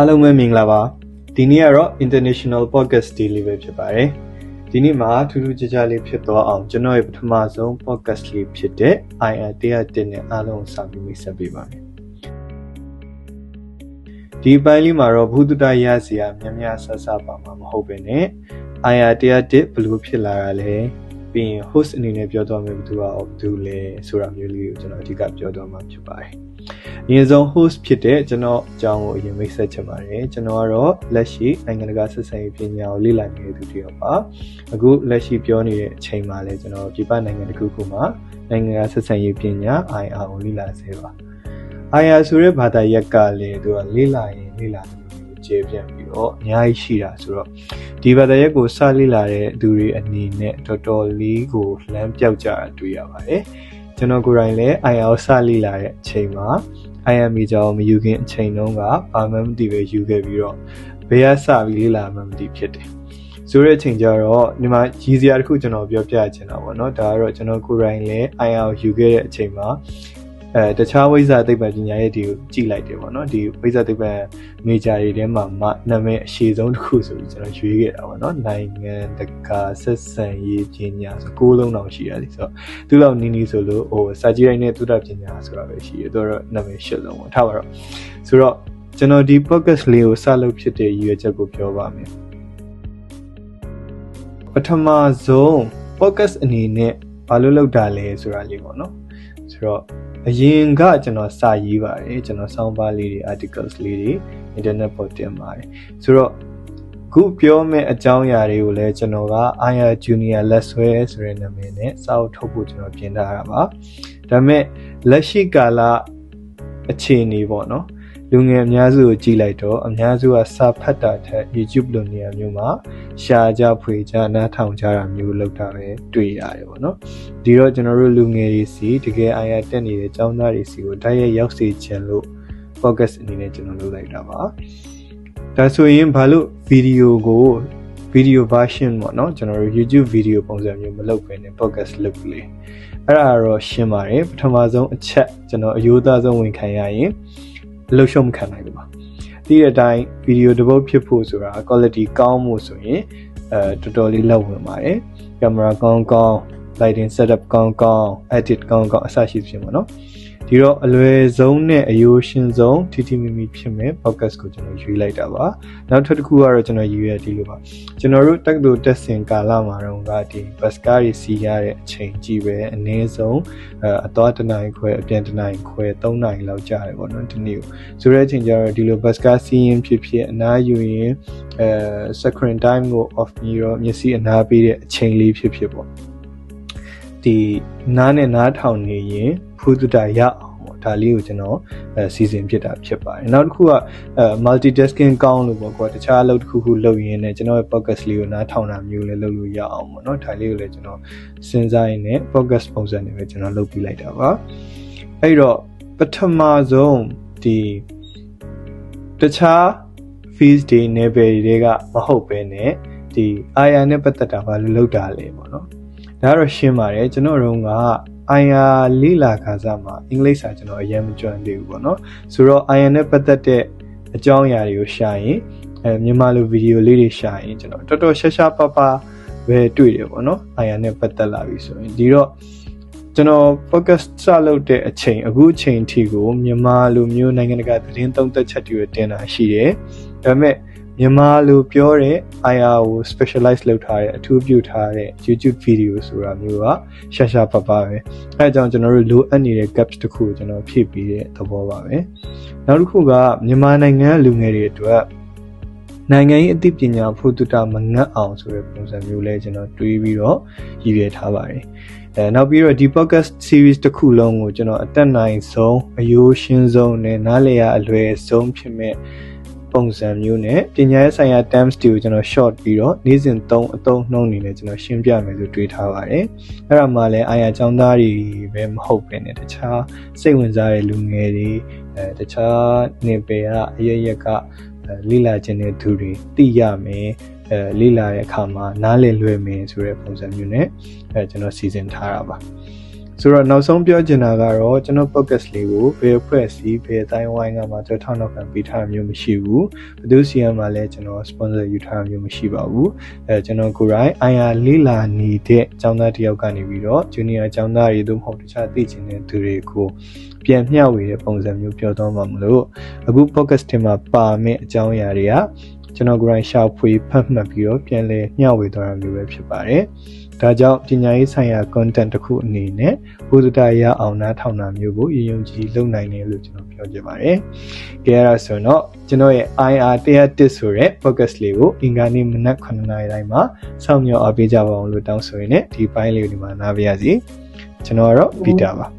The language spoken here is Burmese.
အားလုံးပဲမင်္ဂလာပါဒီနေ့ကတော့ International Podcast Day လေးပဲဖြစ်ပါတယ်ဒီနေ့မှာထူးထူးခြားခြားလေးဖြစ်သွားအောင်ကျွန်တော်ရဲ့ပထမဆုံး podcast လေးဖြစ်တဲ့ IR 101နဲ့အားလုံးစာပြီးမိတ်ဆက်ပေးပါမယ်ဒီပိုင်းလေးမှာတော့ဘုဒ္ဓတရစရာများများဆဆပါမှာမဟုတ်ပဲね IR 101ဘယ်လိုဖြစ်လာတာလဲပြီးရင် host အနေနဲ့ပြောသွားမယ်ဘယ်သူကဘယ်သူလဲဆိုတာမျိုးလေးကိုကျွန်တော်အဓိကပြောသွားမှာဖြစ်ပါတယ် အရင်ဆုံး host ဖြစ်တဲ့ကျွန်တော်အကြောင်းကိုအရင်မိတ်ဆက်ချင်ပါတယ်ကျွန်တော်ကတော့လက်ရှိနိုင်ငံတကာဆက်ဆံရေးပညာကိုလေ့လာနေတဲ့သူတစ်ယောက်ပါအခုလက်ရှိပြောနေတဲ့အချိန်မှာလည်းကျွန်တော်ပြည်ပနိုင်ငံတစ်ခုခုမှာနိုင်ငံတကာဆက်ဆံရေးပညာ IR ကိုလေ့လာစေပါ IR ဆိုတဲ့ဘာသာရပ်ကလည်းသူကလေ့လာရင်လေ့လာတယ်လို့ကျေပြန့်ပြီးတော့အများကြီးရှိတာဆိုတော့ဒီဘာသာရပ်ကိုစလေ့လာတဲ့သူတွေအနေနဲ့တော်တော်လေးကိုလမ်းပြောက်ကြတာတွေ့ရပါတယ်ကျွန်တော်ကိုယ်တိုင်လည်း IR စလေ့လာတဲ့အချိန်မှာ IM ကြောင်မယူခင်အချိန်တုန်းကဘာမှမသိပဲယူခဲ့ပြီးတော့ဘယ်ကစပြီးလေ့လာမှမသိဖြစ်တယ်ဆိုတဲ့အချိန်ကျတော့ဒီမှာရည်စရာတစ်ခုကျွန်တော်ပြောပြချင်တာပေါ့နော်ဒါကတော့ကျွန်တော်ကိုယ်တိုင်လည်း IR ယူခဲ့တဲ့အချိန်မှာ အဲတခြားဝိဇ္ဇာသိပ္ပံပညာရဲ့ဒီကိုကြည့်လိုက်တယ်ပေါ့နော်ဒီဝိဇ္ဇာသိပ္ပံမေဂျာတွေထဲမှာမှနာမည်အရှိဆုံးတစ်ခုဆိုပြီးကျွန်တော်ရွေးခဲ့တာပေါ့နော်နိုင်ငံတကာဆက်ဆံရေးပညာဆို၉လုံးတောင်ရှိရတယ်ဆိုတော့သူ့လောက်နီးနီးဆိုလို့ဟိုစာကြည့်တိုင်းနဲ့သုတပညာဆိုတာပဲရှိတယ်သူတော့နာမည်ရှစ်လုံးပေါ့ထားပါတော့ဆိုတော့ကျွန်တော်ဒီ podcast လေးကိုစလုပ်ဖြစ်တဲ့ရည်ရွယ်ချက်ကိုပြောပါမယ်ပထမဆုံး podcast အနေနဲ့ဘာလို့လုပ်တာလဲဆိုတာလေးပေါ့နော်ဆိုတော့ အရင်ကကျွန်တော်စာရေးပါတယ်ကျွန်တော်စောင်းပါလေးတွေ articles လေးတွေ internet ပေါ်တင်ပါတယ်ဆိုတော့ခုပြောမယ့်အကြောင်းအရာတွေကိုလည်းကျွန်တော်က IR Junior လက်ဆွဲဆိုတဲ့နာမည်နဲ့စာအုပ်ထုတ်ဖို့ကျွန်တော်ပြင်ထားတာပါဒါပေမဲ့လက်ရှိကာလအခြေအနေပေါ့နော် လူငယ်အများစုကိုကြည့်လိုက်တော့အများစုကစာဖတ်တာထက် YouTube လိုနေရာမျိုးမှာရှာကြဖွေကြနားထောင်ကြတာမျိုးလုပ်တာပဲတွေ့ရတယ်ပေါ့နော်ဒီတော့ကျွန်တော်တို့လူငယ်တွေစီတကယ်အာရတက်နေတဲ့ចောင်းသားတွေစီကိုဓာတ်ရိုက်ရောက်စေချင်လို့ focus အနေနဲ့ကျွန်တော်လုပ်လိုက်တာပါဒါဆိုရင်ဘာလို့ဗီဒီယိုကို video version ပေါ့နော်ကျွန်တော်တို့ YouTube video ပုံစံမျိုးမလုပ်ဘဲနဲ့ podcast လုပ်လေအဲ့ဒါတော့ရှင်းပါတယ်ပထမဆုံးအချက်ကျွန်တော်အယိုးသားဆုံးဝင်ခံရရင်အ လုပ်ရှုံးမခံနိုင်ဘူးပါဒီတဲ့အတိုင်းဗီဒီယိုတစ်ပုတ်ဖြစ်ဖို့ဆိုတာ quality ကောင်းမှုဆိုရင်အဲတော်တော်လေးလက်ဝင်ပါတယ်ကင်မရာကောင်းကောင်း lighting setup ကောင်းကောင်း edit ကောင်းကောင်းအစရှိဖြစ်မှာเนาะ ဒီတော့အလွယ်ဆုံးနဲ့အယိုးရှင်းဆုံးထီထီမီမီဖြစ်မဲ့ podcast ကိုကျွန်တော်ရွေးလိုက်တာပါနောက်ထပ်တစ်ခုကတော့ကျွန်တော်ရွေးရဒီလိုပါကျွန်တော်တို့တက္ကသိုလ်တက်ဆင်ကာလမှာတော့ကဒီ bus ကားတွေစီးရတဲ့အချိန်ကြီးပဲအနည်းဆုံးအသွားတနိုင်ခွဲအပြန်တနိုင်ခွဲ3နိုင်လောက်ကြာတယ်ပေါ့နော်ဒီနေ့ဆိုတဲ့အချိန်ကျတော့ဒီလို bus ကားစီးရင်ဖြစ်ဖြစ်အနားယူရင်အဲ screen time ကို off ပြီးတော့မျက်စိအနားပေးတဲ့အချိန်လေးဖြစ်ဖြစ်ပေါ့ဒီနားနဲ့နားထောင်နေရင် ဖူးတူတာရအောင်ပေါ့ဒါလေးကိုကျွန်တော်အဲစီစဉ်ဖြစ်တာဖြစ်ပါတယ်နောက်တစ်ခုကအဲ multitasking ကောင်းလို့ပေါ့ကွာတခြားအလုပ်တစ်ခုခုလုပ်ရင်းနဲ့ကျွန်တော်ရဲ့ podcast လေးကိုနားထောင်တာမျိုးလည်းလုပ်လို့ရအောင်ပေါ့နော်ဒါလေးကိုလည်းကျွန်တော်စဉ်းစားရင်းနဲ့ podcast ပုံစံနဲ့ပဲကျွန်တော်လုပ်ပြလိုက်တာပါအဲ့တော့ပထမဆုံးဒီတခြား fees တွေ level တွေကမဟုတ်ပဲねဒီ IR နဲ့ပတ်သက်တာဘာလို့လောက်တာလဲပေါ့နော်ဒါကတော့ရှင်းပါတယ်ကျွန်တော်တို့က IR လိလာခါစားမှာအင်္ဂလိပ်စာကျွန်တော်အရင်မကျွမ်းသေးဘူးပေါ့နော်ဆိုတော့ IR နဲ့ပတ်သက်တဲ့အကြောင်းအရာတွေကိုရှာရင်အဲမြန်မာလိုဗီဒီယိုလေးတွေရှာရင်ကျွန်တော်တော်တော်ရှာရှာပါပါပဲတွေ့တယ်ပေါ့နော် IR နဲ့ပတ်သက်လာပြီဆိုရင်ဒီတော့ကျွန်တော် focus စလုပ်တဲ့အချိန်အခုအချိန်ထိကိုမြန်မာလိုမျိုးနိုင်ငံတကာသတင်းသုံးသက်ချက်တွေတင်တာရှိတယ်ဒါပေမဲ့ မြန်မာလိုပြောတဲ့ IR ကို specialize လုပ်ထားတဲ့အထူးပြုထားတဲ့ YouTube video ဆိုတာမျိုးကရှာရှာပပပဲအဲအကြောင်းကျွန်တော်တို့လိုအပ်နေတဲ့ gaps တခုကိုကျွန်တော်ဖြည့်ပြီးတဲ့သဘောပါပဲနောက်တစ်ခုကမြန်မာနိုင်ငံလူငယ်တွေအတွက်နိုင်ငံရေးအသိပညာဖို့တူတာမငတ်အောင်ဆိုတဲ့ပုံစံမျိုးလဲကျွန်တော်တွေးပြီးတော့ရည်ရွယ်ထားပါတယ်အဲနောက်ပြီးတော့ဒီ podcast series တစ်ခုလုံးကိုကျွန်တော်အသက်နိုင်ဆုံးအယိုးရှင်းဆုံးနဲ့နားလည်ရအလွယ်ဆုံးဖြစ်မဲ့ ပုံစံမျိုးနဲ့ပညာရေးဆိုင်ရာ terms တွေကိုကျွန်တော် short ပြီးတော့နေ့စဉ်သုံးအသုံးနှုန်းနေနဲ့ကျွန်တော်ရှင်းပြမယ်လို့တွေးထားပါတယ်။အဲ့ဒါမှလည်းအာရចောင်းသားတွေပဲမဟုတ်ပဲねတခြားစိတ်ဝင်စားတဲ့လူငယ်တွေအဲတခြားနေပယ်ကအရရက်ကလိလာခြင်းတဲ့သူတွေသိရမယ်အဲလိလာတဲ့အခါမှာနားလည်လွယ်မယ်ဆိုတဲ့ပုံစံမျိုးနဲ့အဲကျွန်တော်စီစဉ်ထားတာပါ ဆိုတော့နောက်ဆုံးပြောချင်တာကတော့ကျွန်တော် podcast လေးကိုဘယ်အဖွဲ့အစည်းဘယ်အတိုင်းဝိုင်းကမှကျွန်တော်ထောက်နောက်ခံပေးထားတာမျိုးမရှိဘူးဘယ်သူစီကမှလည်းကျွန်တော် sponsor ယူထားတာမျိုးမရှိပါဘူးအဲကျွန်တော်ကိုယ်တိုင် IR လေးလာနေတဲ့အကြောင်းသားတစ်ယောက်ကနေပြီးတော့ junior အကြောင်းသားတွေတို့မဟုတ်တခြားသိချင်တဲ့သူတွေကိုပြန်မျှဝေတဲ့ပုံစံမျိုးပြောတော့မှမလို့အခု podcast ထဲမှာပါမယ့်အကြောင်းအရာတွေကကျွန်တော်ကိုယ်တိုင်ရှာဖွေဖတ်မှတ်ပြီးတော့ပြန်လည်မျှဝေသွားတာမျိုးပဲဖြစ်ပါတယ် ဒါကြောင့်ပညာရေးဆိုင်ရာ content တစ်ခုအနေနဲ့ဘုဒ္ဓတာရအောင်နားထောင်တာမျိုးကိုယုံကြည်လုပ်နိုင်တယ်လို့ကျွန်တော်ပြောချင်ပါတယ်။ကြရတာဆိုတော့ကျွန်တော်ရဲ့ IR 101ဆိုတဲ့ podcast လေးကိုအင်္ဂါနေ့မနက်9:00နာရီတိုင်းမှာစောင့်မျှော်အားပေးကြပါအောင်လို့တောင်းဆိုရင်းနဲ့ဒီပိုင်းလေးကိုဒီမှာနားပါရစေ။ကျွန်တော်ကတော့ဗီတာပါ။